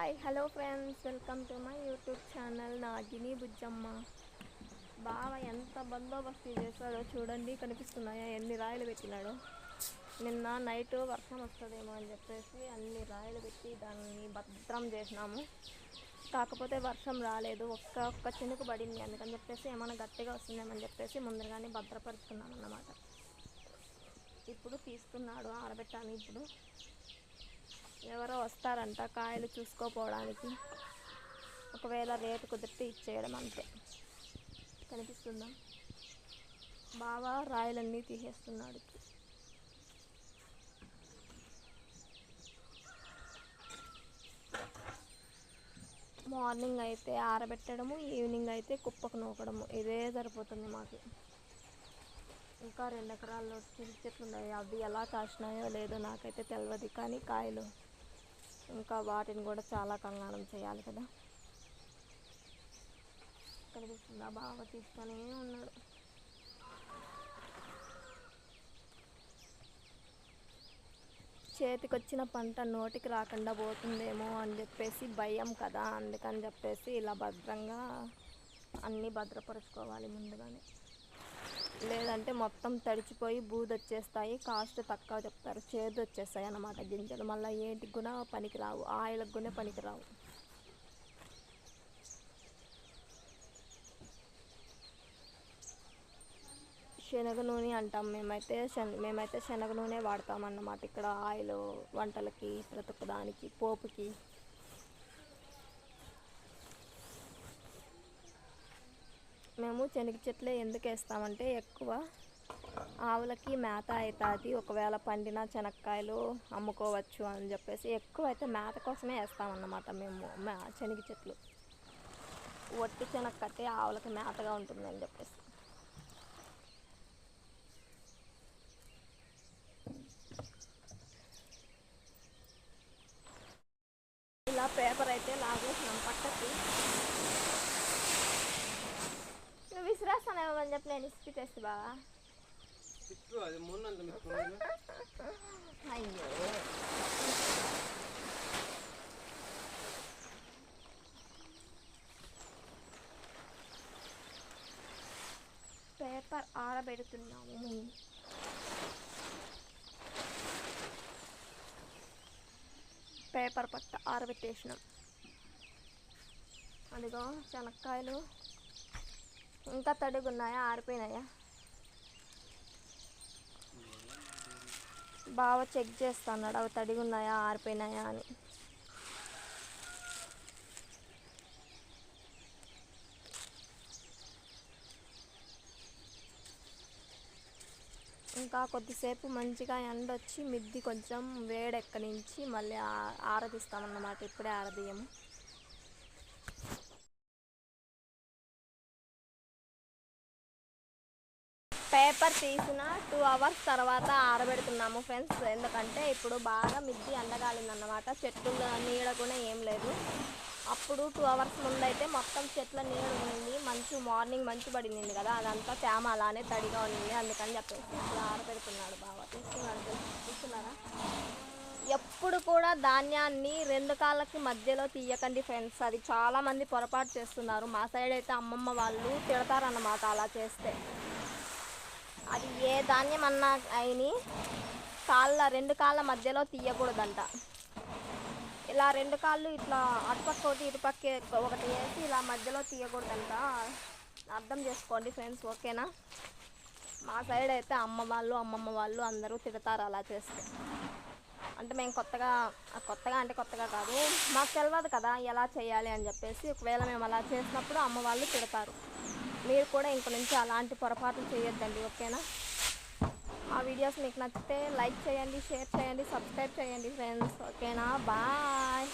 Hi hello friends welcome to my YouTube channel Nagini Bujjamma బావ ఎంత బందోబస్తు చేశాడో చూడండి కనిపిస్తున్నాయా? ఎన్ని రాయలు పెట్టినాడో. నిన్న నైట్ వర్షం వస్తుందేమో అని చెప్పేసి అన్ని రాయలు పెట్టి దాన్ని భద్రం చేసినాము. కాకపోతే వర్షం రాలేదు ఒక్క ఒక్క చినుకు పడింది అందుకని చెప్పేసి ఏమైనా గట్టిగా వస్తుందేమని చెప్పేసి ముందుగానే భద్రపరుచుకున్నాను అన్నమాట ఇప్పుడు తీస్తున్నాడు ఆరబెట్టాను ఇప్పుడు. ఎవరో వస్తారంట కాయలు చూసుకోపోవడానికి. ఒకవేళ రేటు కుదిరితే ఇచ్చేయడం అంతే. కనిపిస్తుందా? బాగా రాయలన్నీ తీసేస్తున్నాడు మార్నింగ్ అయితే ఆరబెట్టడము ఈవినింగ్ అయితే కుప్పకు నూకడము. ఇదే సరిపోతుంది మాకు. ఇంకా రెండు ఎకరాల్లో చిరు చెట్లు ఉన్నాయి అవి ఎలా కాసినాయో లేదో నాకైతే తెలియదు కానీ కాయలు ఇంకా వాటిని కూడా చాలా కళ్యాణం చేయాలి కదా. కనిపిస్తుందా బాగా తీస్తూనే ఉన్నాడు. చేతికొచ్చిన పంట నోటికి రాకుండా పోతుందేమో అని చెప్పేసి భయం కదా. అందుకని చెప్పేసి ఇలా భద్రంగా అన్నీ భద్రపరచుకోవాలి ముందుగానే. లేదంటే మొత్తం తడిచిపోయి బూది వచ్చేస్తాయి కాస్ట్ తక్కువ చెప్తారు. చేదు వచ్చేస్తాయి అన్నమాట గింజలు. మళ్ళీ ఏంటికి కూడా పనికిరావు. ఆయిల్కి కూడా పనికిరావు. శనగ నూనె అంటాం మేమైతే. శన మేమైతే శనగ నూనె వాడతాం అన్నమాట. ఇక్కడ ఆయిల్ వంటలకి ప్రతి ఒక్క దానికి పోపుకి. మేము శనగ చెట్లే ఎందుకు వేస్తామంటే ఎక్కువ ఆవులకి మేత అవుతుంది ఒకవేళ పండిన శనక్కాయలు అమ్ముకోవచ్చు అని చెప్పేసి ఎక్కువ అయితే మేత కోసమే వేస్తామన్నమాట మేము మే శనగ చెట్లు. ఒట్టి శనగ కట్టి ఆవులకి మేతగా ఉంటుందని చెప్పేసి. ఇలా పేపర్ అయితే లాగేసినాం పక్కకి. నువ్వు విసిరేస్తానేమో అని చెప్పి నేను మొన్నంత మిక్కు ఉన్నది. అయ్యో పేపర్ ఆరబెడుతున్నాము పేపర్ పట్ట ఆరబెట్టేసినాం అదిగో శనక్కాయలు ఇంకా తడుగున్నాయా? ఆరిపోయినాయా? బాగా చెక్ చేస్తున్నాడు అవి తడిగున్నాయా ఆరిపోయినాయా అని. ఇంకా కొద్దిసేపు మంచిగా ఎండ వచ్చి మిద్ది కొంచెం వేడెక్కనించి మళ్ళీ ఆరదిస్తామన్నమాట ఇప్పుడే ఆరదీయము. పేపర్ తీసిన టూ అవర్స్ తర్వాత ఆరబెడుతున్నాము ఫ్రెండ్స్. ఎందుకంటే ఇప్పుడు బాగా మిద్ది ఎండగాలిందన్నమాట చెట్లు నీడ కూడా ఏం లేదు. అప్పుడు టూ అవర్స్ ముందైతే మొత్తం చెట్ల నీడ ఉండింది. మంచు మార్నింగ్ మంచు పడింది కదా. అదంతా తేమ అలానే తడిగా ఉంది అందుకని చెప్పేసి ఇప్పుడు ఆరబెడుతున్నాడు బాగా తీసుకున్నాడు చూస్తున్నారా ఎప్పుడు కూడా ధాన్యాన్ని రెండు కాళ్ళకి మధ్యలో తీయకండి ఫ్రెండ్స్. అది చాలామంది పొరపాటు చేస్తున్నారు. మా సైడ్ అయితే అమ్మమ్మ వాళ్ళు తిడతారన్నమాట అలా చేస్తే. అది ఏ ధాన్యం అన్నా అయిని కాళ్ళ రెండు కాళ్ళ మధ్యలో తీయకూడదంట. ఇలా రెండు కాళ్ళు ఇట్లా అటుపక్క ఒకటి ఇటుపక్క ఒకటి వేసి ఇలా మధ్యలో తీయకూడదంట. అర్థం చేసుకోండి ఫ్రెండ్స్ ఓకేనా? మా సైడ్ అయితే అమ్మ వాళ్ళు అమ్మమ్మ వాళ్ళు అందరూ తిడతారు అలా చేస్తే. అంటే మేము కొత్తగా కొత్తగా అంటే కొత్తగా కాదు మాకు తెలియదు కదా ఎలా చేయాలి అని చెప్పేసి. ఒకవేళ మేము అలా చేసినప్పుడు అమ్మ వాళ్ళు తిడతారు. మీరు కూడా ఇంక నుంచి అలాంటి పొరపాట్లు చేయొద్దండి ఓకేనా? ఆ వీడియోస్ మీకు నచ్చితే లైక్ చేయండి షేర్ చేయండి సబ్స్క్రైబ్ చేయండి ఫ్రెండ్స్ ఓకేనా? బాయ్!